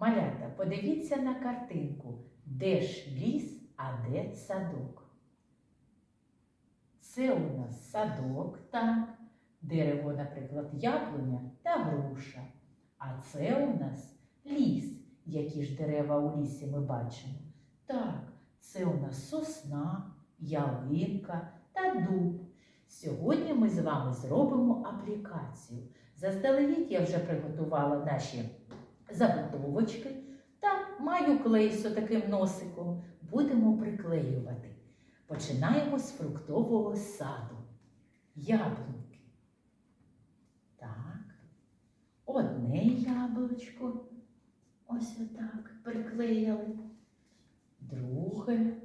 Малята, подивіться на картинку, де ж ліс, а де садок. Це у нас садок, так, дерево, наприклад, яблуня та груша. А це у нас ліс. Які ж дерева у лісі ми бачимо? Так, це у нас сосна, ялинка та дуб. Сьогодні ми з вами зробимо аплікацію. Заздалегідь я вже приготувала наші заготовочки та маю клей з таким носиком. Будемо приклеювати. Починаємо з фруктового саду. Яблуньки. Так. Одне яблучко. Ось отак приклеїли. Друге.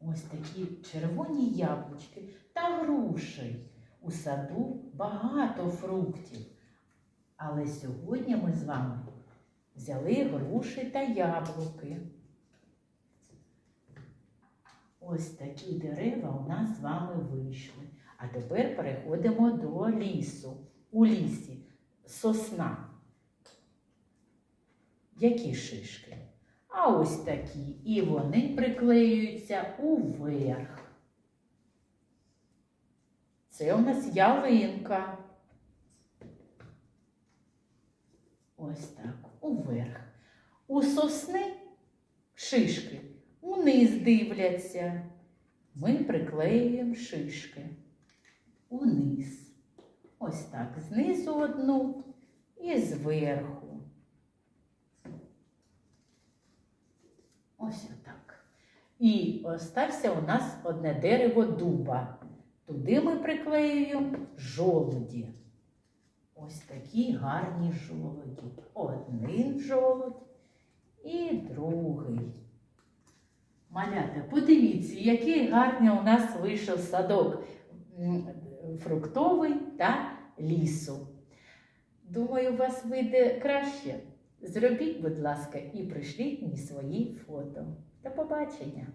Ось такі червоні яблучки та груші. У саду багато фруктів. Але сьогодні ми з вами взяли груші та яблуки. Ось такі дерева у нас з вами вийшли. А тепер переходимо до лісу. У лісі сосна. Які шишки? А ось такі. І вони приклеюються уверх. Це у нас ялинка. Ось так, уверх. У сосни шишки униз дивляться. Ми приклеюємо шишки униз. Ось так, знизу одну і зверху. Ось отак. І остався у нас одне дерево дуба. Туди ми приклеюємо жолуді. Ось такі гарні жолуді. Один жолудь і другий. Малята, подивіться, який гарний у нас вийшов садок фруктовий та лісу. Думаю, у вас вийде краще. Зробіть, будь ласка, і пришліть мені свої фото. До побачення!